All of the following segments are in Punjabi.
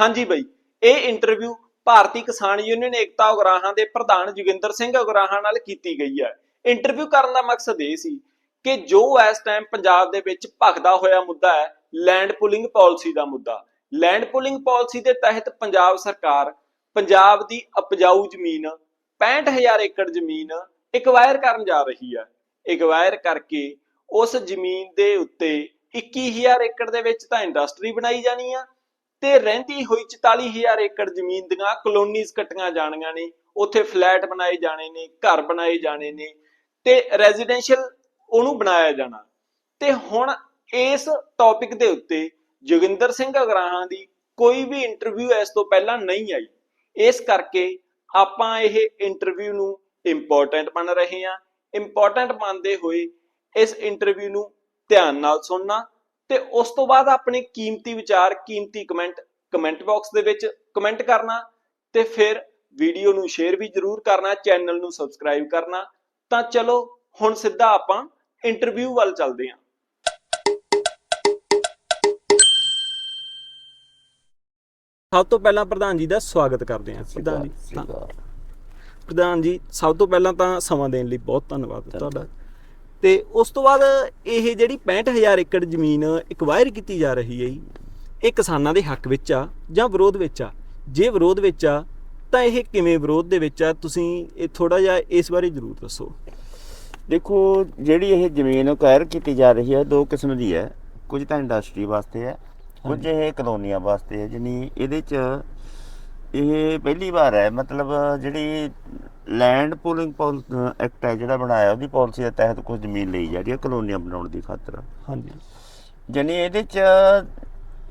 ਹਾਂਜੀ ਬਈ, ਇਹ ਇੰਟਰਵਿਊ ਭਾਰਤੀ ਕਿਸਾਨ ਯੂਨੀਅਨ ਏਕਤਾ ਉਗਰਾਹਾਂ ਦੇ ਪ੍ਰਧਾਨ ਜੋਗਿੰਦਰ ਸਿੰਘ ਉਗਰਾਹਾਂ ਨਾਲ ਕੀਤੀ ਗਈ ਹੈ। ਇੰਟਰਵਿਊ ਕਰਨ ਦਾ ਮਕਸਦ ਇਹ ਸੀ ਕਿ ਜੋ ਇਸ ਟਾਈਮ ਪੰਜਾਬ ਦੇ ਵਿੱਚ ਭਖਦਾ ਹੋਇਆ ਮੁੱਦਾ ਹੈ ਲੈਂਡ ਪੁਲਿੰਗ ਪਾਲਿਸੀ ਦਾ ਮੁੱਦਾ। ਲੈਂਡ ਪੁਲਿੰਗ ਪਾਲਿਸੀ ਦੇ ਤਹਿਤ ਪੰਜਾਬ ਸਰਕਾਰ ਪੰਜਾਬ ਦੀ ਉਪਜਾਊ ਜ਼ਮੀਨ 65000 ਏਕੜ ਜ਼ਮੀਨ ਇਕਵਾਇਰ ਕਰਨ ਜਾ ਰਹੀ ਹੈ। ਇਕਵਾਇਰ ਕਰਕੇ ਉਸ ਜ਼ਮੀਨ ਦੇ ਉੱਤੇ 21000 ਏਕੜ ਦੇ ਵਿੱਚ ਤਾਂ ਇੰਡਸਟਰੀ ਬਣਾਈ ਜਾਣੀ ਆ ਤੇ ਰਹਿੰਦੀ ਹੋਈ 44000 ਏਕੜ ਜ਼ਮੀਨ ਦੀਆਂ ਕਲੋਨੀਜ਼ ਕੱਟੀਆਂ ਜਾਣੀਆਂ ਨੇ, ਉੱਥੇ ਫਲੈਟ ਬਣਾਏ ਜਾਣੇ ਨੇ, ਘਰ ਬਣਾਏ ਜਾਣੇ ਨੇ ਤੇ ਰੈਜ਼ੀਡੈਂਸ਼ੀਅਲ ਉਹਨੂੰ ਬਣਾਇਆ ਜਾਣਾ। ਤੇ ਹੁਣ ਇਸ ਟੌਪਿਕ ਦੇ ਉੱਤੇ ਜੋਗਿੰਦਰ ਸਿੰਘ ਅਗਰਾਹਾਂ ਦੀ ਕੋਈ ਵੀ ਇੰਟਰਵਿਊ ਇਸ ਤੋਂ ਪਹਿਲਾਂ ਨਹੀਂ ਆਈ। ਇਸ ਕਰਕੇ ਆਪਾਂ ਇਹ ਇੰਟਰਵਿਊ ਨੂੰ ਇੰਪੋਰਟੈਂਟ ਮੰਨ ਰਹੇ ਹਾਂ। ਇੰਪੋਰਟੈਂਟ ਮੰਨਦੇ ਹੋਏ ਇਸ ਇੰਟਰਵਿਊ ਨੂੰ ਧਿਆਨ ਨਾਲ ਸੁਣਨਾ। ਤੇ ਉਸ ਤੋਂ ਬਾਅਦ ਆਪਣੇ ਕੀਮਤੀ ਵਿਚਾਰ ਕੀਮਤੀ ਕਮੈਂਟ ਕਮੈਂਟ ਬਾਕਸ ਦੇ ਵਿੱਚ ਕਮੈਂਟ ਕਰਨਾ ਤੇ ਫਿਰ ਵੀਡੀਓ ਨੂੰ ਸ਼ੇਅਰ ਵੀ ਜਰੂਰ ਕਰਨਾ ਚੈਨਲ ਨੂੰ ਸਬਸਕ੍ਰਾਈਬ ਕਰਨਾ। ਤਾਂ ਚਲੋ ਹੁਣ ਸਿੱਧਾ ਆਪਾਂ ਇੰਟਰਵਿਊ ਵੱਲ ਚੱਲਦੇ ਹਾਂ। ਸਭ ਤੋਂ ਪਹਿਲਾਂ ਪ੍ਰਧਾਨ ਜੀ ਦਾ ਸਵਾਗਤ ਕਰਦੇ ਹਾਂ ਪ੍ਰਧਾਨ ਜੀ ਪ੍ਰਧਾਨ ਜੀ ਸਭ ਤੋਂ ਪਹਿਲਾਂ ਤਾਂ ਸਮਾਂ ਦੇਣ ਲਈ ਬਹੁਤ ਧੰਨਵਾਦ। ਤੁਹਾਡਾ। ਤੇ ਉਸ ਤੋਂ ਬਾਅਦ ਇਹ ਜਿਹੜੀ 65000 ਏਕੜ ਜ਼ਮੀਨ ਐਕਵਾਇਰ ਕੀਤੀ ਜਾ ਰਹੀ ਹੈ ਜੀ ਇਹ ਕਿਸਾਨਾਂ ਦੇ ਹੱਕ ਵਿੱਚ ਆ ਜਾਂ ਵਿਰੋਧ ਵਿੱਚ ਆ? ਜੇ ਵਿਰੋਧ ਵਿੱਚ ਆ ਤਾਂ ਇਹ ਕਿਵੇਂ ਵਿਰੋਧ ਦੇ ਵਿੱਚ ਆ? ਤੁਸੀਂ ਇਹ ਥੋੜਾ ਜਿਹਾ ਇਸ ਬਾਰੇ ਜ਼ਰੂਰ ਦੱਸੋ। ਦੇਖੋ ਜਿਹੜੀ ਇਹ ਜ਼ਮੀਨ ਅਕਵਾਇਰ ਕੀਤੀ ਜਾ ਰਹੀ ਹੈ ਦੋ ਕਿਸਮ ਦੀ ਹੈ। ਕੁਝ ਤਾਂ ਇੰਡਸਟਰੀ ਵਾਸਤੇ ਹੈ ਕੁਝ ਇਹ ਕਲੋਨੀਆਂ ਵਾਸਤੇ ਹੈ ਜਾਣੀ ਇਹਦੇ ਚ ਇਹ ਪਹਿਲੀ ਵਾਰ ਹੈ। ਮਤਲਬ ਜਿਹੜੀ ਲੈਂਡ ਪੂਲਿੰਗ ਐਕਟ ਹੈ ਜਿਹੜਾ ਬਣਾਇਆ ਉਹਦੀ ਪਾਲਿਸੀ ਦੇ ਤਹਿਤ ਕੁਝ ਜ਼ਮੀਨ ਲਈ ਜਾ ਰਹੀ ਹੈ ਕਲੋਨੀਆਂ ਬਣਾਉਣ ਦੀ ਖਾਤਰ। ਹਾਂਜੀ। ਜਾਣੀ ਇਹਦੇ ਚ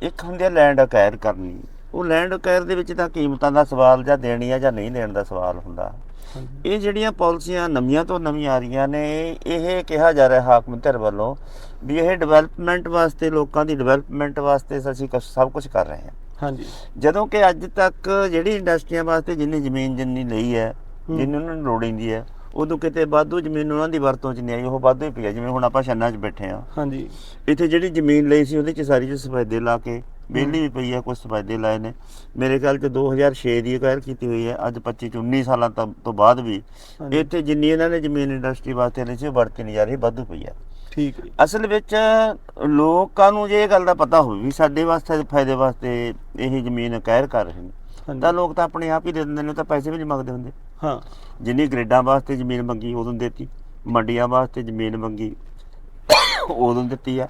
ਇੱਕ ਹੁੰਦੀ ਹੈ ਲੈਂਡ ਅਕਵਾਇਰ ਕਰਨੀ। ਉਹ ਲੈਂਡ ਅਕਵਾਇਰ ਦੇ ਵਿੱਚ ਤਾਂ ਕੀਮਤਾਂ ਦਾ ਸਵਾਲ ਜਾਂ ਦੇਣੀ ਆ ਜਾਂ ਨਹੀਂ ਦੇਣ ਦਾ ਸਵਾਲ ਹੁੰਦਾ। ਇਹ ਜਿਹੜੀਆਂ ਪਾਲਿਸੀਆਂ ਨਵੀਆਂ ਤੋਂ ਨਵੀਆਂ ਆ ਰਹੀਆਂ ਨੇ ਇਹ ਕਿਹਾ ਜਾ ਰਿਹਾ ਹਾਕਮ ਧਿਰ ਵੱਲੋਂ ਵੀ ਇਹ ਡਿਵੈਲਪਮੈਂਟ ਵਾਸਤੇ ਲੋਕਾਂ ਦੀ ਡਿਵੈਲਪਮੈਂਟ ਵਾਸਤੇ ਅਸੀਂ ਸਭ ਕੁਝ ਕਰ ਰਹੇ ਹਾਂ। ਹਾਂਜੀ। ਜਦੋਂ ਕਿ ਅੱਜ ਤੱਕ ਜਿਹੜੀ ਇੰਡਸਟਰੀਆਂ ਵਾਸਤੇ ਜਿੰਨੀ ਜ਼ਮੀਨ ਜਿੰਨੀ ਲਈ ਹੈ ਜਿੰਨੀ ਉਹਨਾਂ ਨੂੰ ਲੋੜ ਹੁੰਦੀ ਹੈ। ਉਦੋਂ ਕਿਤੇ ਵਾਧੂ ਜ਼ਮੀਨ ਉਹਨਾਂ ਦੀ ਵਰਤੋਂ 'ਚ ਨਹੀਂ ਆਈ ਉਹ ਵਾਧੂ ਹੀ ਪਈ ਜਿਵੇਂ ਹੁਣ ਆਪਾਂ ਛੰਨਾਂ 'ਚ ਬੈਠੇ ਹਾਂ। ਹਾਂਜੀ। ਇੱਥੇ ਜਿਹੜੀ ਜ਼ਮੀਨ ਲਈ ਸੀ ਉਹਦੇ 'ਚ ਸਾਰੀ ਚ ਸਫੈਦੇ ਲਾ ਕੇ ਵਿਹਲੀ ਵੀ ਪਈ ਹੈ ਕੁਝ ਸਫੈਦੇ ਲਾਏ ਨੇ। ਮੇਰੇ ਖਿਆਲ 'ਚ 2006 ਦੀ ਅਕਵਾਇਰ ਕੀਤੀ ਹੋਈ ਹੈ ਅੱਜ 25 ਚ 19 ਸਾਲਾਂ ਤੋਂ ਤੋਂ ਬਾਅਦ ਵੀ। ਹਾਂਜੀ। ਇੱਥੇ ਜਿੰਨੀ ਇਹਨਾਂ ਨੇ ਜ਼ਮੀਨ ਇੰਡਸਟਰੀ ਵਾਸਤੇ ਲਈ ਸੀ ਉਹ ਵਰਤੀ ਨਹੀਂ ਜਾ ਰਹੀ ਵਾਧੂ ਪਈ ਹੈ ਠੀਕ ਹੈ। ਜੀ। ਅਸਲ ਵਿੱਚ ਲੋਕਾਂ ਨੂੰ ਜੇ ਇਹ ਗੱਲ ਦਾ ਪਤਾ ਹੋਵੇ ਵੀ ਸਾਡੇ ਵਾਸਤੇ ਫਾਇਦੇ ਵਾਸਤੇ ਇਹ ਜ਼ਮੀਨ ਅਕਵਾਇਰ ਕਰ ਰਹੇ ਨੇ। ਹਾਂਜੀ। ਤਾਂ ਲੋਕ ਤਾਂ ਆਪਣੇ ਆਪ ਹੀ ਦੇ ਦਿੰਦੇ ਨੇ ਉਹ ਤਾਂ ਪੈਸੇ ਵੀ ਨਹੀਂ ਮੰਗਦੇ ਹੁੰਦੇ। ਹਾਂ ਜਿੰਨੀ ਗ੍ਰੇਡਾਂ ਵਾਸਤੇ ਜ਼ਮੀਨ ਮੰਗੀ ਉਦੋਂ ਦਿੱਤੀ ਮੰਡੀਆਂ ਵਾਸਤੇ ਜ਼ਮੀਨ ਮੰਗੀ ਉਦੋਂ ਦਿੱਤੀ ਆ।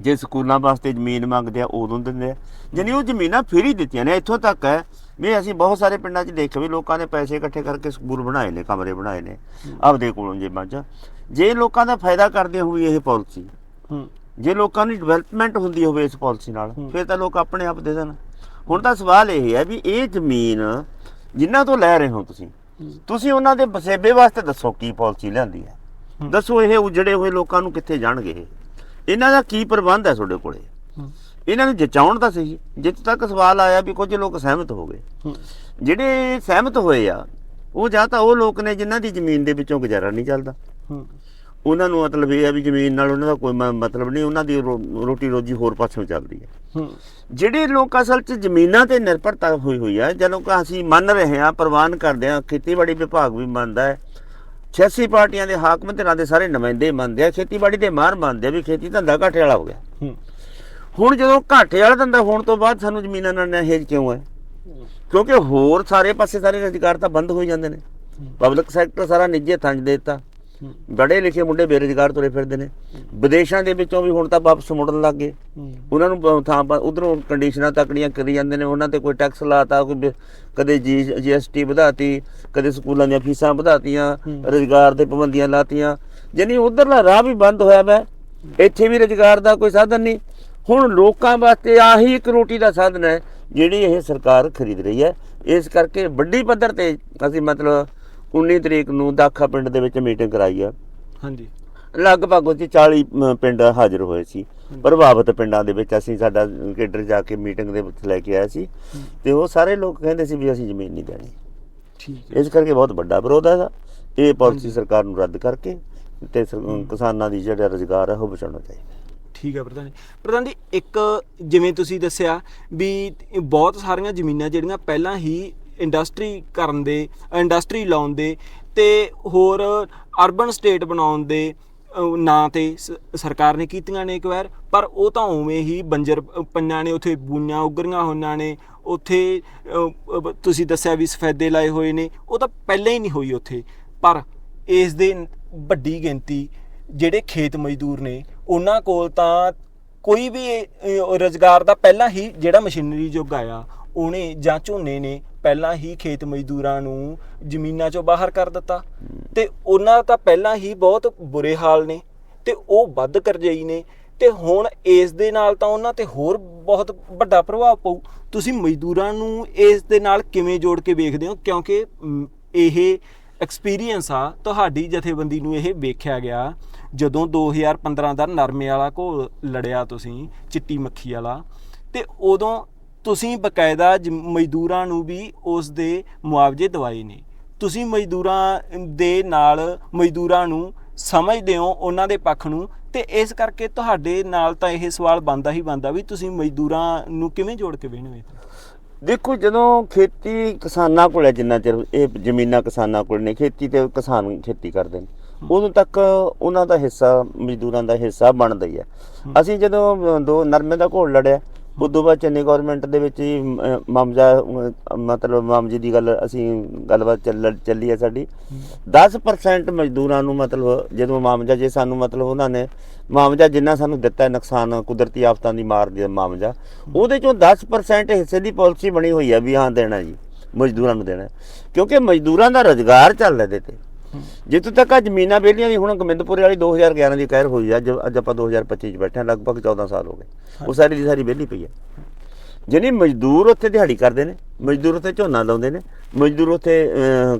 ਜੇ ਸਕੂਲਾਂ ਵਾਸਤੇ ਜ਼ਮੀਨ ਮੰਗਦੇ ਆ ਉਦੋਂ ਦਿੰਦੇ ਆ ਜਾਣੀ ਉਹ ਜ਼ਮੀਨਾਂ ਫ੍ਰੀ ਹੀ ਦਿੱਤੀਆਂ ਨੇ ਇੱਥੋਂ ਤੱਕ ਹੈ ਵੀ ਅਸੀਂ ਬਹੁਤ ਸਾਰੇ ਪਿੰਡਾਂ 'ਚ ਦੇਖਿਆ ਵੀ ਲੋਕਾਂ ਨੇ ਪੈਸੇ ਇਕੱਠੇ ਕਰਕੇ ਸਕੂਲ ਬਣਾਏ ਨੇ ਕਮਰੇ ਬਣਾਏ ਨੇ ਆਪਦੇ ਕੋਲੋਂ ਜੇਬਾਂ 'ਚ ਜੇ ਲੋਕਾਂ ਦਾ ਫਾਇਦਾ ਕਰਦੇ ਹੋਈ ਇਹ ਪਾਲਿਸੀ ਜੇ ਲੋਕਾਂ ਦੀ ਡਿਵੈਲਪਮੈਂਟ ਹੁੰਦੀ ਹੋਵੇ ਇਸ ਪਾਲਿਸੀ ਨਾਲ। ਫਿਰ ਤਾਂ ਲੋਕ ਆਪਣੇ ਆਪ ਦੇ ਦੇਣ ਹੁਣ ਤਾਂ ਸਵਾਲ ਇਹ ਹੈ ਵੀ ਇਹ ਜ਼ਮੀਨ ਜਿਨ੍ਹਾਂ ਤੋਂ ਲੈ ਰਹੇ ਹੋ ਤੁਸੀਂ। ਤੁਸੀਂ ਉਹਨਾਂ ਦੇ ਬਸੇਬੇ ਵਾਸਤੇ ਦੱਸੋ ਕੀ ਪਾਲਿਸੀ ਲਿਆਂਦੀ ਹੈ। ਦੱਸੋ ਇਹ ਉਜੜੇ ਹੋਏ ਲੋਕਾਂ ਨੂੰ ਕਿੱਥੇ ਜਾਣਗੇ ਇਹ। ਇਹਨਾਂ ਦਾ ਕੀ ਪ੍ਰਬੰਧ ਹੈ ਤੁਹਾਡੇ ਕੋਲੇ। ਇਹਨਾਂ ਨੂੰ ਜਚਾਉਣ ਦਾ ਸਹੀ। ਜਿੱਥੇ ਤੱਕ ਸਵਾਲ ਆਇਆ ਵੀ ਕੁਝ ਲੋਕ ਸਹਿਮਤ ਹੋ ਗਏ। ਜਿਹੜੇ ਸਹਿਮਤ ਹੋਏ ਆ ਉਹ ਜਾਂ ਤਾਂ ਉਹ ਲੋਕ ਨੇ ਜਿਨ੍ਹਾਂ ਦੀ ਜ਼ਮੀਨ ਦੇ ਵਿੱਚੋਂ ਗੁਜ਼ਾਰਾ ਨਹੀਂ ਚੱਲਦਾ। ਉਹਨਾਂ ਨੂੰ ਮਤਲਬ ਇਹ ਹੈ ਵੀ ਜ਼ਮੀਨ ਨਾਲ ਉਹਨਾਂ ਦਾ ਕੋਈ ਮਤਲਬ ਨਹੀਂ ਉਹਨਾਂ ਦੀ ਰੋਟੀ ਰੋਜੀ ਹੋਰ ਪਾਸੋਂ ਚੱਲਦੀ ਹੂੰ। ਜਿਹੜੇ ਲੋਕ ਅਸਲ 'ਚ ਜ਼ਮੀਨਾਂ ਤੇ ਨਿਰਭਰਤਾ ਹੋਈ ਹੋਈ ਹੈ ਜਦੋਂ ਕਿ ਅਸੀਂ ਮੰਨ ਰਹੇ ਹਾਂ ਪ੍ਰਵਾਨ ਕਰਦੇ ਹਾਂ ਖੇਤੀਬਾੜੀ ਵਿਭਾਗ ਵੀ ਮੰਨਦਾ ਹੈ। 86 ਪਾਰਟੀਆਂ ਦੇ ਹਾਕਮ ਧਿਰਾਂ ਦੇ ਸਾਰੇ ਨੁਮਾਇੰਦੇ ਮੰਨਦੇ ਆ ਖੇਤੀਬਾੜੀ ਦੇ ਮਾਰ ਮੰਨਦੇ ਆ ਵੀ ਖੇਤੀ ਧੰਦਾ ਘਾਟੇ ਵਾਲਾ ਹੋ ਗਿਆ। ਹੂੰ। ਹੁਣ ਜਦੋਂ ਘਾਟੇ ਵਾਲਾ ਧੰਦਾ ਹੋਣ ਤੋਂ ਬਾਅਦ ਸਾਨੂੰ ਜ਼ਮੀਨਾਂ ਨਾਲ ਨਹੇਜ ਕਿਉਂ ਹੈ? ਕਿਉਂਕਿ ਹੋਰ ਸਾਰੇ ਪਾਸੇ ਸਾਰੇ ਰੁਜ਼ਗਾਰ ਤਾਂ ਬੰਦ ਹੋਈ ਜਾਂਦੇ ਨੇ। ਪਬਲਿਕ ਸੈਕਟਰ ਸਾਰਾ ਨਿੱਜੀ 'ਚ ਦੇ ਦਿੱਤਾ। ਹੂੰ ਬੜੇ ਲਿਖੇ ਮੁੰਡੇ ਬੇਰੁਜ਼ਗਾਰ ਤੁਰੇ ਫਿਰਦੇ ਨੇ। ਵਿਦੇਸ਼ਾਂ ਦੇ ਵਿੱਚੋਂ ਵੀ ਹੁਣ ਤਾਂ ਵਾਪਸ ਮੁੜਨ ਲੱਗ ਗਏ। ਉਹਨਾਂ ਨੂੰ ਥਾਂ ਉਧਰੋਂ ਕੰਡੀਸ਼ਨਾਂ ਤਕੜੀਆਂ ਕਰੀ ਜਾਂਦੇ ਨੇ। ਉਹਨਾਂ ਤੇ ਕੋਈ ਟੈਕਸ ਲਾਤਾ ਕੋਈ ਕਦੇ ਜੀਐਸਟੀ ਵਧਾਤੀ ਕਦੇ ਸਕੂਲਾਂ ਦੀਆਂ ਫੀਸਾਂ ਵਧਾਤੀਆਂ। ਰੁਜ਼ਗਾਰ ਤੇ ਪਾਬੰਦੀਆਂ ਲਾਤੀਆਂ। ਜਾਨੀ ਉਧਰਲਾ ਰਾਹ ਵੀ ਬੰਦ ਹੋਇਆ ਵਾ। ਇੱਥੇ ਵੀ ਰੁਜ਼ਗਾਰ ਦਾ ਕੋਈ ਸਾਧਨ ਨਹੀਂ। ਹੁਣ ਲੋਕਾਂ ਵਾਸਤੇ ਆਹੀ ਇੱਕ ਰੋਟੀ ਦਾ ਸਾਧਨ ਹੈ ਜਿਹੜੀ ਇਹ ਸਰਕਾਰ ਖਰੀਦ ਰਹੀ ਹੈ। ਇਸ ਕਰਕੇ ਵੱਡੀ ਪੱਧਰ ਤੇ ਅਸੀਂ ਮਤਲਬ 19 ਤਰੀਕ ਨੂੰ ਦਾਖਾ ਪਿੰਡ ਦੇ ਵਿੱਚ ਮੀਟਿੰਗ ਕਰਾਈ ਆ। ਹਾਂਜੀ। ਲਗਭਗ ਉਹ 'ਚ 40 ਅਮ, ਪਿੰਡ ਹਾਜ਼ਰ ਹੋਏ ਸੀ। ਪ੍ਰਭਾਵਿਤ ਪਿੰਡਾਂ ਦੇ ਵਿੱਚ ਅਸੀਂ ਸਾਡਾ ਕੇਡਰ ਜਾ ਕੇ ਮੀਟਿੰਗ ਦੇ ਵਿੱਚ ਲੈ ਕੇ ਆਇਆ ਸੀ। ਤੇ ਉਹ ਸਾਰੇ ਲੋਕ ਕਹਿੰਦੇ ਸੀ ਵੀ ਅਸੀਂ ਜ਼ਮੀਨ ਨਹੀਂ ਦੇਣੀ। ਠੀਕ ਇਸ ਕਰਕੇ ਬਹੁਤ ਵੱਡਾ ਵਿਰੋਧ ਹੈ ਇਹ ਪਾਲਿਸੀ ਸਰਕਾਰ ਨੂੰ ਰੱਦ ਕਰਕੇ ਤੇ ਕਿਸਾਨਾਂ ਦੀ ਜਿਹੜਾ ਰੁਜ਼ਗਾਰ ਹੈ ਉਹ ਬਚਾਉਣਾ ਚਾਹੀਦਾ। ਠੀਕ ਹੈ ਪ੍ਰਧਾਨ ਜੀ। ਪ੍ਰਧਾਨ ਜੀ ਇੱਕ ਜਿਵੇਂ ਤੁਸੀਂ ਦੱਸਿਆ ਵੀ ਬਹੁਤ ਸਾਰੀਆਂ ਜ਼ਮੀਨਾਂ ਜਿਹੜੀਆਂ ਪਹਿਲਾਂ ਹੀ ਇੰਡਸਟਰੀ ਕਰਨ ਦੇ ਇੰਡਸਟਰੀ ਲਾਉਣ ਦੇ ਤੇ ਹੋਰ ਅਰਬਨ ਸਟੇਟ ਬਣਾਉਣ ਦੇ ਨਾਂ ਤੇ ਸ- ਸਰਕਾਰ ਨੇ ਕੀਤੀਆਂ ਨੇ ਇੱਕ ਵਾਰ ਪਰ ਉਹ ਤਾਂ ਉਵੇਂ ਹੀ ਬੰਜਰ ਅਹ, ਪਈਆਂ ਨੇ ਉੱਥੇ ਬੂਈਆਂ ਉੱਗਰੀਆਂ ਹੋਈਆਂ ਨੇ ਉੱਥੇ ਤੁਸੀਂ ਦੱਸਿਆ ਵੀ ਸਫੈਦੇ ਲਾਏ ਹੋਏ ਨੇ ਉਹ ਤਾਂ ਪਹਿਲਾਂ ਹੀ ਨਹੀਂ ਹੋਈ ਉੱਥੇ। ਪਰ ਇਸ ਦੇ ਵੱਡੀ ਗਿਣਤੀ ਜਿਹੜੇ ਖੇਤ ਮਜ਼ਦੂਰ ਨੇ ਉਹਨਾਂ ਕੋਲ ਤਾਂ ਕੋਈ ਵੀ ਰੋਜ਼ਗਾਰ ਦਾ ਪਹਿਲਾਂ ਹੀ ਜਿਹੜਾ ਮਸ਼ੀਨਰੀ ਯੁੱਗ ਆਇਆ ਉਹਨੇ ਜਾਂ ਝੋਨੇ ਨੇ ਪਹਿਲਾਂ ਹੀ ਖੇਤ ਮਜ਼ਦੂਰਾਂ ਨੂੰ ਜ਼ਮੀਨਾਂ ਚੋਂ ਬਾਹਰ ਕਰ ਦਿੱਤਾ। ਤੇ ਉਹਨਾਂ ਤਾਂ ਪਹਿਲਾਂ ਹੀ ਬਹੁਤ ਬੁਰੇ ਹਾਲ ਨੇ ਤੇ ਉਹ ਵੱਧ ਕਰਜਈ ਨੇ ਤੇ ਹੁਣ ਇਸ ਦੇ ਨਾਲ ਤਾਂ ਉਹਨਾਂ ਤੇ ਹੋਰ ਬਹੁਤ ਵੱਡਾ ਪ੍ਰਭਾਵ ਪਊ। ਤੁਸੀਂ ਮਜ਼ਦੂਰਾਂ ਨੂੰ ਇਸ ਦੇ ਨਾਲ ਕਿਵੇਂ ਜੋੜ ਕੇ ਵੇਖਦੇ ਹੋ? ਕਿਉਂਕਿ ਇਹ ਐਕਸਪੀਰੀਅੰਸ ਆ, ਤੁਹਾਡੀ ਜਥੇਬੰਦੀ ਨੂੰ ਇਹ ਵੇਖਿਆ ਗਿਆ ਜਦੋਂ 2015 ਦਾ ਨਰਮੇ ਵਾਲਾ ਘੋਲ ਲੜਿਆ ਤੁਸੀਂ, ਚਿੱਟੀ ਮੱਖੀ ਵਾਲਾ। ਤੇ ਉਦੋਂ ਤੁਸੀਂ ਬਕਾਇਦਾ ਜ- ਮਜ਼ਦੂਰਾਂ ਨੂੰ ਵੀ ਉਸ ਦੇ ਮੁਆਵਜ਼ੇ ਦਿਵਾਏ ਨੇ। ਤੁਸੀਂ ਮਜ਼ਦੂਰਾਂ ਦੇ ਨਾਲ ਮਜ਼ਦੂਰਾਂ ਨੂੰ ਸਮਝਦੇ ਹੋ ਉਹਨਾਂ ਦੇ ਪੱਖ ਨੂੰ ਤੇ ਇਸ ਕਰਕੇ ਤੁਹਾਡੇ ਨਾਲ ਤਾਂ ਇਹ ਸਵਾਲ ਬਣਦਾ ਹੀ ਬਣਦਾ ਵੀ ਤੁਸੀਂ ਮਜ਼ਦੂਰਾਂ ਨੂੰ ਕਿਵੇਂ ਜੋੜ ਕੇ ਵੇਖਣਗੇ ਦੇਖੋ ਜਦੋਂ ਖੇਤੀ ਕਿਸਾਨਾਂ ਕੋਲ ਹੈ ਜਿੰਨਾ ਚਿਰ ਇਹ ਜ਼ਮੀਨਾਂ ਕਿਸਾਨਾਂ ਕੋਲ ਨੇ ਖੇਤੀ ਤੇ ਕਿਸਾਨ ਖੇਤੀ ਕਰਦੇ ਨੇ ਉਦੋਂ ਤੱਕ ਉਹਨਾਂ ਦਾ ਹਿੱਸਾ ਮਜ਼ਦੂਰਾਂ ਦਾ ਹਿੱਸਾ ਬਣਦਾ ਹੀ ਹੈ। ਅਸੀਂ ਜਦੋਂ ਅ, ਦੋ ਨਰਮੇ ਦਾ ਘੋਲ ਲੜਿਆ ਉਦੋਂ ਬਾਅਦ ਚੰਨੀ ਗਵਰਨਮੈਂਟ ਦੇ ਵਿੱਚ ਹੀ ਅ, ਮਾਮਜਾ ਮਤਲਬ ਮਾਮਜੇ ਦੀ ਗੱਲ ਅਸੀਂ ਗੱਲਬਾਤ ਚੱਲ ਚੱਲੀ ਹੈ ਸਾਡੀ। 10% ਮਜ਼ਦੂਰਾਂ ਨੂੰ ਮਤਲਬ ਜਦੋਂ ਮਾਮਜਾ ਜੇ ਸਾਨੂੰ ਮਤਲਬ ਉਹਨਾਂ ਨੇ ਮਾਮਜਾ ਜਿੰਨਾ ਸਾਨੂੰ ਦਿੱਤਾ ਨੁਕਸਾਨ ਕੁਦਰਤੀ ਆਫਤਾਂ ਦੀ ਮਾਰ ਦੇ ਮਾਮਜਾ ਉਹਦੇ ਚੋਂ 10% ਹਿੱਸੇ ਦੀ ਪਾਲਿਸੀ ਬਣੀ ਹੋਈ ਹੈ ਵੀ ਹਾਂ ਦੇਣਾ ਜੀ ਮਜ਼ਦੂਰਾਂ ਨੂੰ ਦੇਣਾ। ਕਿਉਂਕਿ ਮਜ਼ਦੂਰਾਂ ਦਾ ਰੋਜ਼ਗਾਰ ਚੱਲ ਰਿਹਾ ਇਹਦੇ ਤੇ। ਜਿੱਥੋਂ ਤੱਕ ਆ ਜ਼ਮੀਨਾਂ ਵਿਹਲੀਆਂ ਦੀ ਹੁਣ ਗੋਬਿੰਦਪੁਰੇ ਵਾਲੀ 2011 ਦੀ ਕਹਿਰ ਹੋਈ ਆ ਅੱਜ ਅੱਜ ਆਪਾਂ 2025 ਚ ਬੈਠੇ ਹਾਂ ਲਗਭਗ 14 ਸਾਲ ਹੋ ਗਏ। ਉਹ ਸਾਰੀ ਦੀ ਸਾਰੀ ਵਿਹਲੀ ਪਈ ਹੈ ਜਿਹਨੇ ਮਜ਼ਦੂਰ ਉੱਥੇ ਦਿਹਾੜੀ ਕਰਦੇ ਨੇ ਮਜ਼ਦੂਰ ਉੱਥੇ ਝੋਨਾ ਲਾਉਂਦੇ ਨੇ ਮਜ਼ਦੂਰ ਉੱਥੇ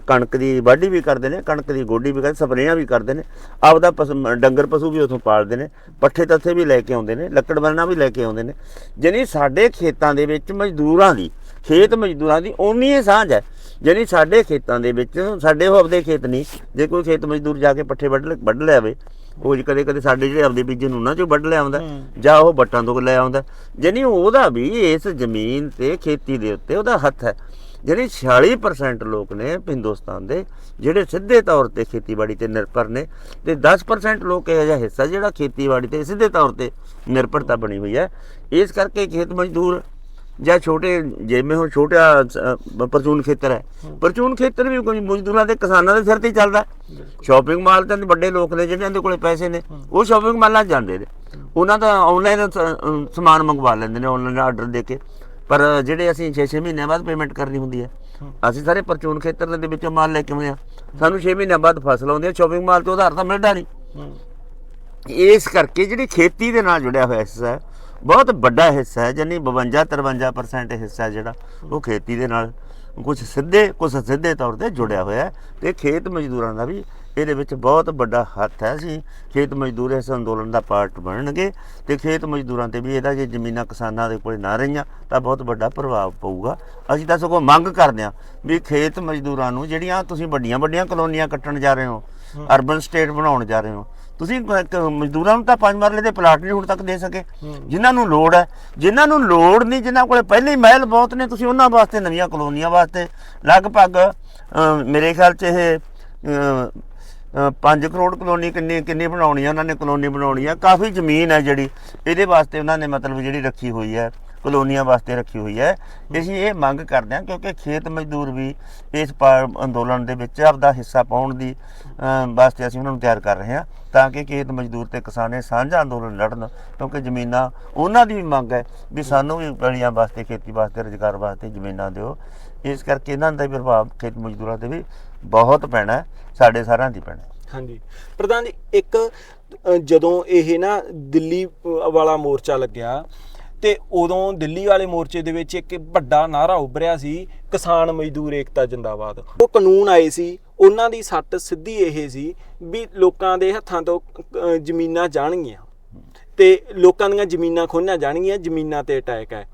ਕਣਕ ਦੀ ਵਾਢੀ ਵੀ ਕਰਦੇ ਨੇ ਕਣਕ ਦੀ ਗੋਡੀ ਵੀ ਕਰਦੇ ਸਪਰੇਆਂ ਵੀ ਕਰਦੇ ਨੇ ਆਪਦਾ ਡੰਗਰ ਪਸ਼ੂ ਵੀ ਉੱਥੋਂ ਪਾਲਦੇ ਨੇ ਪੱਠੇ ਤੱਥੇ ਵੀ ਲੈ ਕੇ ਆਉਂਦੇ ਨੇ ਲੱਕੜ ਬੰਨਣਾ ਵੀ ਲੈ ਕੇ ਆਉਂਦੇ ਨੇ। ਜਾਣੀ ਸਾਡੇ ਖੇਤਾਂ ਦੇ ਵਿੱਚ ਮਜ਼ਦੂਰਾਂ ਦੀ ਖੇਤ ਮਜ਼ਦੂਰਾਂ ਦੀ ਓਨੀ ਹੀ ਸਾਂਝ ਹੈ ਜਾਣੀ ਸਾਡੇ ਖੇਤਾਂ ਦੇ ਵਿੱਚ ਸਾਡੇ ਉਹ ਆਪਦੇ ਖੇਤ ਨਹੀਂ ਜੇ ਕੋਈ ਖੇਤ ਮਜ਼ਦੂਰ ਜਾ ਕੇ ਪੱਠੇ ਵੱਢ ਲੈ- ਵੱਢ ਲਿਆਵੇ ਉਹ ਕਦੇ ਕਦੇ ਸਾਡੇ ਜਿਹੜੇ ਆਪਦੇ ਬੀਜੇ ਨੂੰ ਉਹਨਾਂ ਚੋਂ ਵੱਢ ਲਿਆਉਂਦਾ ਜਾਂ ਉਹ ਬੱਟਾਂ ਤੋਂ ਲੈ ਆਉਂਦਾ ਜਾਣੀ ਉਹਦਾ ਵੀ ਇਸ ਜ਼ਮੀਨ ਤੇ ਖੇਤੀ ਦੇ ਉੱਤੇ ਉਹਦਾ ਹੱਥ ਹੈ। ਜਿਹੜੀ 46% ਲੋਕ ਨੇ ਹਿੰਦੁਸਤਾਨ ਦੇ ਜਿਹੜੇ ਸਿੱਧੇ ਤੌਰ ਤੇ ਖੇਤੀਬਾੜੀ ਤੇ ਨਿਰਭਰ ਨੇ ਤੇ 10% ਲੋਕ ਇਹ ਜਿਹਾ ਹਿੱਸਾ ਜਿਹੜਾ ਖੇਤੀਬਾੜੀ ਤੇ ਸਿੱਧੇ ਤੌਰ ਤੇ ਨਿਰਭਰਤਾ ਬਣੀ ਹੋਈ ਹੈ। ਇਸ ਕਰਕੇ ਖੇਤ ਮਜ਼ਦੂਰ ਜਾਂ ਛੋਟੇ ਜਿਵੇਂ ਹੁਣ ਛੋਟਾ ਪਰਚੂਨ ਖੇਤਰ ਹੈ। ਪਰਚੂਨ ਖੇਤਰ ਵੀ ਕੋਈ ਮਜ਼ਦੂਰਾਂ ਦੇ ਕਿਸਾਨਾਂ ਦੇ ਸਿਰ ਤੇ ਚੱਲਦਾ ਸ਼ਾਪਿੰਗ ਮਾਲ ਤੇ ਵੱਡੇ ਲੋਕ ਨੇ ਜਿਹਨਾਂ ਦੇ ਕੋਲੇ ਪੈਸੇ ਨੇ ਉਹ ਸ਼ਾਪਿੰਗ ਮਾਲਾਂ 'ਚ ਜਾਂਦੇ ਨੇ। ਉਹਨਾਂ ਦਾ ਆਨਲਾਈਨ ਸਮਾਨ ਮੰਗਵਾ ਲੈਂਦੇ ਨੇ ਆਨਲਾਈਨ ਆਰਡਰ ਦੇ ਕੇ। ਪਰ ਜਿਹੜੇ ਅਸੀਂ 6-6 ਮਹੀਨਿਆਂ ਬਾਅਦ ਪੇਮੈਂਟ ਕਰਨੀ ਹੁੰਦੀ ਹੈ ਅਸੀਂ ਸਾਰੇ ਪਰਚੂਨ ਖੇਤਰ ਦੇ ਵਿੱਚੋਂ ਮਾਲ ਲੈ ਕੇ ਆਉਂਦੇ ਆ ਸਾਨੂੰ 6 ਮਹੀਨਿਆਂ ਬਾਅਦ ਫਸਲ ਆਉਂਦੀ ਹੈ ਸ਼ਾਪਿੰਗ ਮਾਲ ਤੋਂ ਉਧਾਰ ਤਾਂ ਮਿਲਦਾ ਨਹੀਂ। ਇਸ ਕਰਕੇ ਜਿਹੜੀ ਖੇਤੀ ਦੇ ਨਾਲ ਜੁੜਿਆ ਹੋਇਆ ਹਿੱਸਾ ਹੈ ਬਹੁਤ ਵੱਡਾ ਹਿੱਸਾ ਹੈ ਜਾਨੀ 52 53% ਹਿੱਸਾ ਜਿਹੜਾ ਉਹ ਖੇਤੀ ਦੇ ਨਾਲ ਕੁਝ ਸਿੱਧੇ ਕੁਝ ਸਿੱਧੇ ਤੌਰ ਤੇ ਜੁੜਿਆ ਹੋਇਆ ਹੈ ਤੇ ਖੇਤ ਮਜ਼ਦੂਰਾਂ ਦਾ ਵੀ ਇਹਦੇ ਵਿੱਚ ਬਹੁਤ ਵੱਡਾ ਹੱਥ ਹੈ। ਸੀ ਖੇਤ ਮਜ਼ਦੂਰ ਇਸ ਅੰਦੋਲਨ ਦਾ ਪਾਰਟ ਬਣਨਗੇ ਤੇ ਖੇਤ ਮਜ਼ਦੂਰਾਂ ਤੇ ਵੀ ਇਹਦਾ ਜੇ ਜ਼ਮੀਨਾਂ ਕਿਸਾਨਾਂ ਦੇ ਕੋਲ ਨਾ ਰਹੀਆਂ ਤਾਂ ਬਹੁਤ ਵੱਡਾ ਪ੍ਰਭਾਵ ਪਊਗਾ। ਅਸੀਂ ਤਾਂ ਸਗੋਂ ਮੰਗ ਕਰਦੇ ਹਾਂ ਵੀ ਖੇਤ ਮਜ਼ਦੂਰਾਂ ਨੂੰ ਜਿਹੜੀਆਂ ਤੁਸੀਂ ਵੱਡੀਆਂ ਵੱਡੀਆਂ ਕਲੋਨੀਆਂ ਕੱਟਣ ਜਾ ਰਹੇ ਹੋ ਅਰਬਨ ਸਟੇਟ ਬਣਾਉਣ ਜਾ ਰਹੇ ਹੋ ਤੁਸੀਂ ਕ- ਮਜ਼ਦੂਰਾਂ ਨੂੰ ਤਾਂ ਪੰਜ ਮਰਲੇ ਦੇ ਪਲਾਟ ਨਹੀਂ ਹੁਣ ਤੱਕ ਦੇ ਸਕੇ। ਜਿਨ੍ਹਾਂ ਨੂੰ ਲੋੜ ਹੈ ਜਿਨ੍ਹਾਂ ਨੂੰ ਲੋੜ ਨਹੀਂ ਜਿਨ੍ਹਾਂ ਕੋਲੇ ਪਹਿਲੇ ਹੀ ਮਹਿਲ ਬਹੁਤ ਨੇ ਤੁਸੀਂ ਉਹਨਾਂ ਵਾਸਤੇ ਨਵੀਆਂ ਕਲੋਨੀਆਂ ਵਾਸਤੇ। ਲਗਭਗ ਅ, ਮੇਰੇ ਖਿਆਲ 'ਚ ਇਹ 5 ਕਰੋੜ ਕਲੋਨੀ ਕਿੰਨੀ ਕਿੰਨੀ ਬਣਾਉਣੀ ਹੈ ਉਹਨਾਂ ਨੇ ਕਲੋਨੀ ਬਣਾਉਣੀ ਹੈ ਕਾਫੀ ਜ਼ਮੀਨ ਹੈ ਜਿਹੜੀ ਇਹਦੇ ਵਾਸਤੇ ਉਹਨਾਂ ਨੇ ਮਤਲਬ ਜਿਹੜੀ ਰੱਖੀ ਹੋਈ ਹੈ। ਕਲੋਨੀਆਂ ਵਾਸਤੇ ਰੱਖੀ ਹੋਈ ਹੈ। ਅਸੀਂ ਇਹ ਮੰਗ ਕਰਦੇ ਹਾਂ ਕਿਉਂਕਿ ਖੇਤ ਮਜ਼ਦੂਰ ਵੀ ਇਸ ਅੰਦੋਲਨ ਦੇ ਵਿੱਚ ਆਪਦਾ ਹਿੱਸਾ ਪਾਉਣ ਦੀ ਵਾਸਤੇ ਅਸੀਂ ਉਹਨਾਂ ਨੂੰ ਤਿਆਰ ਕਰ ਰਹੇ ਹਾਂ ਤਾਂ ਕਿ ਖੇਤ ਮਜ਼ਦੂਰ ਤੇ ਕਿਸਾਨ ਇਹ ਸਾਂਝਾ ਅੰਦੋਲਨ ਲੜਨ ਕਿਉਂਕਿ ਜ਼ਮੀਨਾਂ ਉਹਨਾਂ ਦੀ ਵੀ ਮੰਗ ਹੈ ਵੀ ਸਾਨੂੰ ਵੀ ਪੈਲੀਆਂ ਵਾਸਤੇ ਖੇਤੀ ਵਾਸਤੇ ਰੁਜ਼ਗਾਰ ਵਾਸਤੇ ਜ਼ਮੀਨਾਂ ਦਿਓ। ਇਸ ਕਰਕੇ ਇਹਨਾਂ ਦਾ ਵੀ ਪ੍ਰਭਾਵ ਖੇਤ ਮਜ਼ਦੂਰਾਂ ਤੇ ਵੀ ਬਹੁਤ ਪੈਣਾ ਸਾਡੇ ਸਾਰਿਆਂ ਦੀ ਪੈਣਾ। ਹਾਂਜੀ। ਪ੍ਰਧਾਨ ਜੀ ਇੱਕ ਜਦੋਂ ਇਹ ਨਾ ਦਿੱਲੀ ਵਾਲਾ ਮੋਰਚਾ ਲੱਗਿਆ ਤੇ ਉਦੋਂ ਦਿੱਲੀ ਵਾਲੇ ਮੋਰਚੇ ਦੇ ਵਿੱਚ ਇੱਕ ਵੱਡਾ ਨਾਰਾ ਉੱਭਰਿਆ ਸੀ ਕਿਸਾਨ ਮਜ਼ਦੂਰ ਏਕਤਾ ਜਿੰਦਾਬਾਦ। ਉਹ ਕਾਨੂੰਨ ਆਏ ਸੀ ਉਹਨਾਂ ਦੀ ਸੱਟ ਸਿੱਧੀ ਇਹ ਸੀ ਵੀ ਲੋਕਾਂ ਦੇ ਹੱਥਾਂ ਤੋਂ ਅ, ਜ਼ਮੀਨਾਂ ਜਾਣਗੀਆਂ। ਤੇ ਲੋਕਾਂ ਦੀਆਂ ਜ਼ਮੀਨਾਂ ਖੋਹੀਆਂ ਜਾਣਗੀਆਂ ਜ਼ਮੀਨਾਂ ਤੇ ਅਟੈਕ ਹੈ।